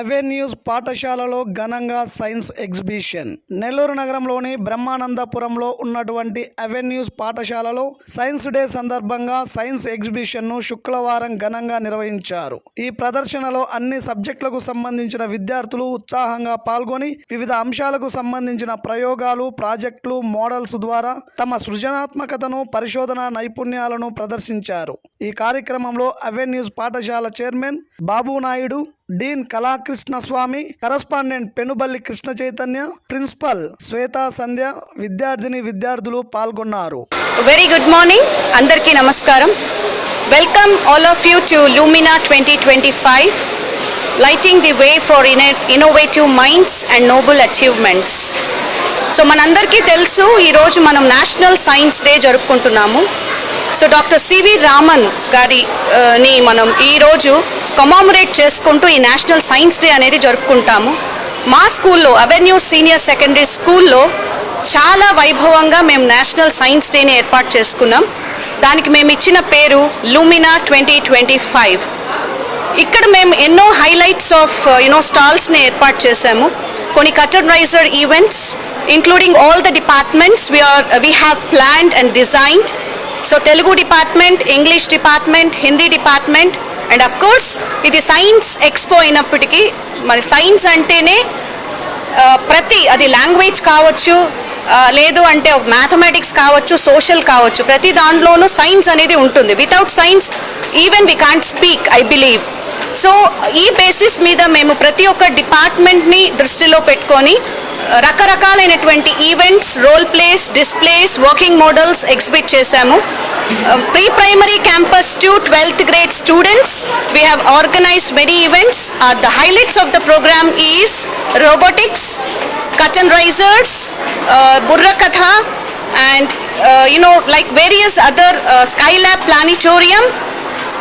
Avenues పాఠశాలలో ఘనంగా science exhibition. Nellore నగరంలోని బ్రహ్మానందపురంలో ఉన్నటువంటి అవెన్యూస్ పాఠశాలలో సైన్స్ డే సందర్భంగా సైన్స్ ఎగ్జిబిషన్ను శుక్రవారం ఘనంగా నిర్వహించారు. ఈ ప్రదర్శనలో అన్ని సబ్జెక్టులకు సంబంధించిన విద్యార్థులు ఉత్సాహంగా పాల్గొని వివిధ అంశాలకు సంబంధించిన ప్రయోగాలు ప్రాజెక్టులు మోడల్స్ ద్వారా తమ సృజనాత్మకతను పరిశోధన నైపుణ్యాలను ప్రదర్శించారు. ఈ కార్యక్రమంలో అవెన్యూస్ పాఠశాల chairman Babu Naidu dean Kalakrishna Swamy correspondent Penuballi Krishna Chaitanya principal Swetha Sandhya విద్యార్థిని విద్యార్థులు పాల్గొన్నారు. వెరీ గుడ్ మార్నింగ్ అందరికీ నమస్కారం. Welcome all of you to Lumina twenty twenty five lighting the way for innovative minds and noble achievements so మనందరికీ తెలుసు ఈరోజు మనం national science day జరుపుకుంటున్నాము. So doctor C V Raman గారి ని మనం ఈరోజు కమామరేట్ చేసుకుంటూ ఈ నేషనల్ సైన్స్ డే అనేది జరుపుకుంటాము. మా స్కూల్లో అవెన్యూ సీనియర్ సెకండరీ స్కూల్లో చాలా వైభవంగా మేము నేషనల్ సైన్స్ డేని ఏర్పాటు చేసుకున్నాం. దానికి మేము ఇచ్చిన పేరు లూమినా ట్వంటీ ట్వంటీ ఫైవ్ ఇక్కడ మేము ఎన్నో హైలైట్స్ ఆఫ్ యునో స్టాల్స్ని ఏర్పాటు చేశాము. కొన్ని కటర్నైజర్ events including all the departments we are we have planned and designed so Telugu department English department Hindi department and of course ఇది సైన్స్ ఎక్స్పో అయినప్పటికీ మరి science అంటేనే ప్రతి అది లాంగ్వేజ్ కావచ్చు లేదు అంటే ఒక మ్యాథమెటిక్స్ కావచ్చు సోషల్ కావచ్చు ప్రతి దాంట్లోనూ సైన్స్ అనేది ఉంటుంది. Without science even we can't speak I believe so ఈ బేసిస్ మీద మేము ప్రతి ఒక్క డిపార్ట్మెంట్ని దృష్టిలో పెట్టుకొని రకరకాలైనటువంటి events role plays displays working models exhibit చేశాము. Pre primary campus to twelfth grade students we have organised many events are the highlights of the programme is robotics curtain raisers Burrakatha and you know like various other sky lab planetarium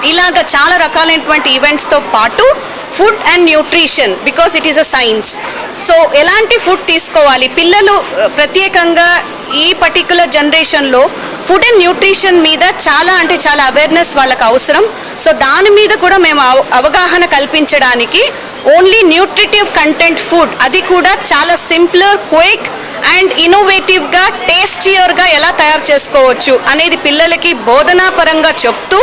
ఇలాగ చాలా రకాలైనటువంటి ఈవెంట్స్తో పాటు food and nutrition because it is a science so ఎలాంటి food తీసుకోవాలి? పిల్లలు uh, ప్రత్యేకంగా ఈ పర్టికులర్ జనరేషన్లో ఫుడ్ అండ్ న్యూట్రిషన్ మీద చాలా అంటే చాలా అవేర్నెస్ వాళ్ళకి అవసరం. సో దాని మీద కూడా మేము అవ- అవగాహన కల్పించడానికి ఓన్లీ న్యూట్రిటివ్ కంటెంట్ ఫుడ్. అది కూడా చాలా సింప్లర్ క్విక్ అండ్ ఇన్నోవేటివ్గా టేస్టియర్గా ఎలా తయారు చేసుకోవచ్చు అనేది పిల్లలకి బోధనాపరంగా చెప్తూ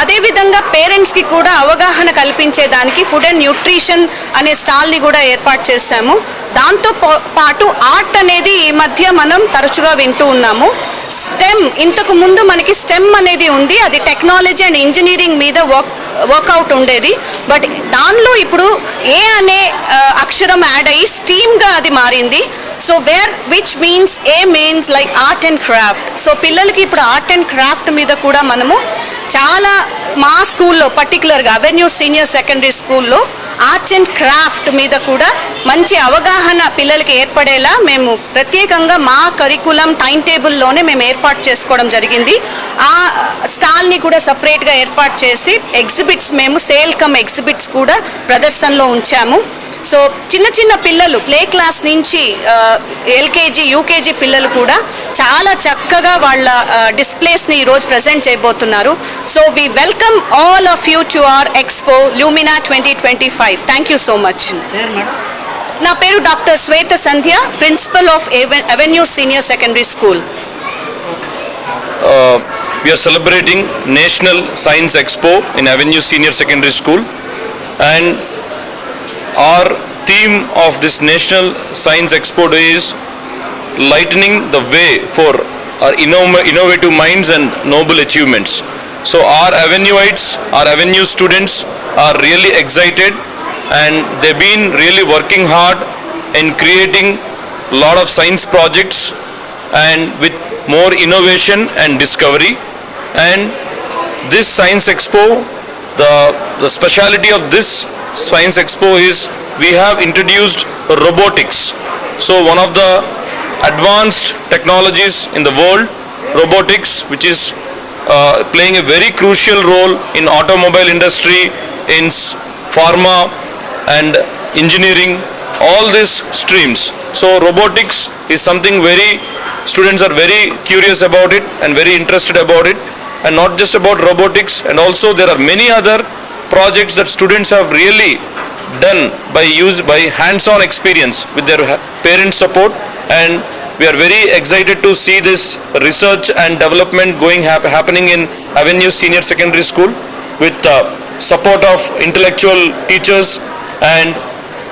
అదేవిధంగా పేరెంట్స్కి కూడా అవగాహన కల్పించేదానికి ఫుడ్ అండ్ న్యూట్రిషన్ అనే స్టాల్ని కూడా ఏర్పాటు చేశాము. దాంతో పాటు ఆర్ట్ అనేది ఈ మధ్య మనం తరచుగా వింటూ ఉన్నాము. స్టెమ్ ఇంతకు ముందు మనకి స్టెమ్ అనేది ఉంది అది టెక్నాలజీ అండ్ ఇంజనీరింగ్ మీద వర్క్ వర్కౌట్ ఉండేది. బట్ దానిలో ఇప్పుడు ఏ అనే అక్షరం యాడ్ అయ్యి స్టీమ్గా అది మారింది. So where which means A means like art and craft. So పిల్లలకి ఇప్పుడు ఆర్ట్ అండ్ క్రాఫ్ట్ మీద కూడా మనము చాలా మా స్కూల్లో పర్టికులర్గా అవెన్యూ సీనియర్ సెకండరీ స్కూల్లో ఆర్ట్స్ అండ్ క్రాఫ్ట్ మీద కూడా మంచి అవగాహన పిల్లలకి ఏర్పడేలా మేము ప్రత్యేకంగా మా కరికులం టైం టేబుల్లోనే మేము ఏర్పాటు చేసుకోవడం జరిగింది. ఆ స్టాల్ని కూడా సపరేట్గా ఏర్పాటు చేసి ఎగ్జిబిట్స్ మేము సేల్ కమ్ ఎగ్జిబిట్స్ కూడా ప్రదర్శనలో ఉంచాము. సో చిన్న చిన్న పిల్లలు ప్లే క్లాస్ నుంచి ఎల్కేజీ యూకేజీ పిల్లలు కూడా చాలా చక్కగా వాళ్ళ డిస్ప్లేస్ని ఈరోజు ప్రజెంట్ చేయబోతున్నారు. So we welcome all of you to our expo Lumina twenty twenty five. Thank you so much నా పేరు doctor Swetha Sandhya principal of Avenue senior secondary school. Uh, we are celebrating National Science Expo in Avenue Senior Secondary School. And our theme of this National Science Expo Day is lightening the way for our innovative minds and noble achievements. So our Avenueites, our Avenue students are really excited and they've been really working hard in creating a lot of science projects and with more innovation and discovery and this science expo the the speciality of this science expo is we have introduced robotics. So one of the advanced technologies in the world robotics which is uh, playing a very crucial role in automobile industry in pharma and engineering all these streams. So robotics is something very students are very curious about it and very interested about it. And not just about robotics and also there are many other projects that students have really done by use by hands-on experience with their parent support. And we are very excited to see this research and development going hap- happening in Avenue Senior Secondary School with uh, support of intellectual teachers and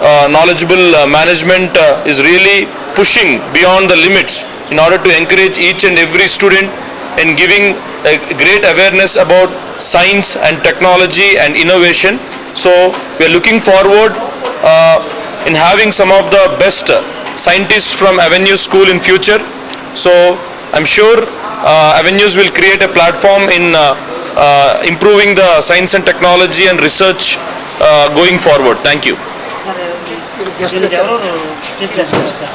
uh, knowledgeable uh, management uh, is really pushing beyond the limits in order to encourage each and every student in giving a great awareness about science and technology and innovation. So we are looking forward uh, in having some of the best scientists from Avenue School in future. So I'm sure uh, Avenues will create a platform in uh, uh, improving the science and technology and research uh, going forward. Thank you.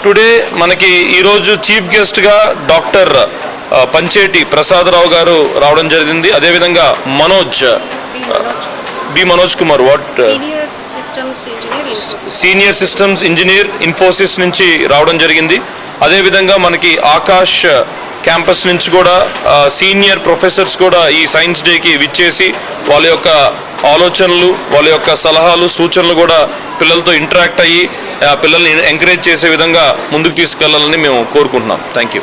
Today మనకి ఈరోజు chief గెస్ట్గా doctor పంచేటి Prasadarao గారు రావడం జరిగింది. అదేవిధంగా Manoj B Manoj Kumar what senior systems engineer Infosys నుంచి రావడం జరిగింది. అదేవిధంగా మనకి ఆకాష్ క్యాంపస్ నుంచి కూడా సీనియర్ ప్రొఫెసర్స్ కూడా ఈ సైన్స్ డేకి విచ్చేసి వాళ్ళ యొక్క ఆలోచనలు వాళ్ళ యొక్క సలహాలు సూచనలు కూడా పిల్లలతో ఇంటరాక్ట్ అయ్యి ఆ పిల్లల్ని ఎంకరేజ్ చేసే విధంగా ముందుకు తీసుకెళ్ళాలని మేము కోరుకుంటున్నాం. Thank you